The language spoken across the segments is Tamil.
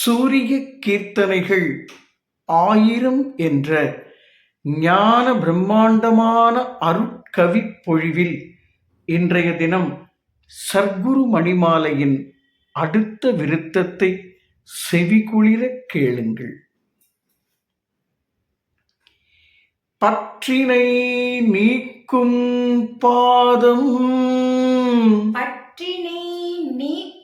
சூரிய கீர்த்தனைகள் ஆயிரம் என்ற ஞான பிரம்மாண்டமான அருட்கவி பொழிவில் இன்றைய தினம் சர்க்குரு மணிமாலையின் அடுத்த விருத்தத்தை செவிகுளிர கேளுங்கள். பற்றினை நீக்கும் பாதம் பற்றினை நீக்கும்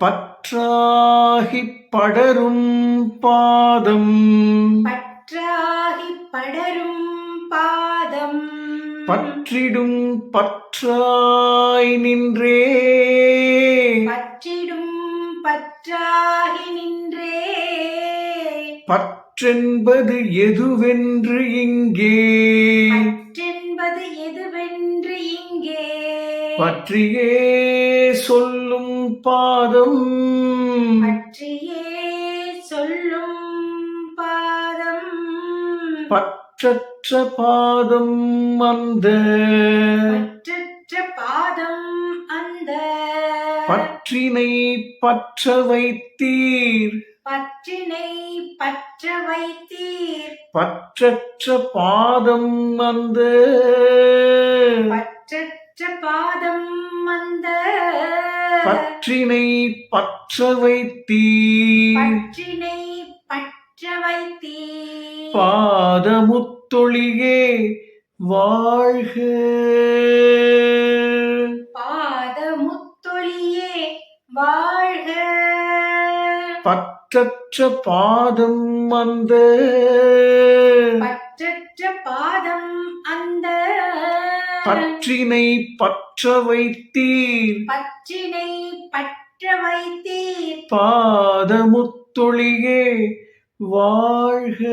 பற்றாகிப் படரும் பாதம். பற்றாகி படரும் பாதம். பற்றிடும் பற்றாய் நின்றே. பற்றிடும் பற்றாகி நின்றே. பற்றென்பது எதுவென்று இங்கே. பற்றியே சொல்லும் பாதம். பற்றியே சொல்லும் பாதம். பற்றற்ற பாதம் அந்த. பற்றற்ற பாதம் அந்த. பற்றினை பற்ற வைத்தீர். பற்றினை பற்ற வைத்தீர். பற்றற்ற பாதம் அந்த. பற்றற்ற பாதம் அந்த பற்றினை பற்ற வைத்தீர் பற்றினை பற்ற வைத்தீர் பாதமுத்தொழியே வாழ்க. பாதமுத்தொழியே வாழ்க. பற்றற்ற பாதம் அந்த பற்றினை பற்ற வைத்தீர் பற்றினை பற்ற வைத்தீர் பாதமுத்தொழியே வாழ்க.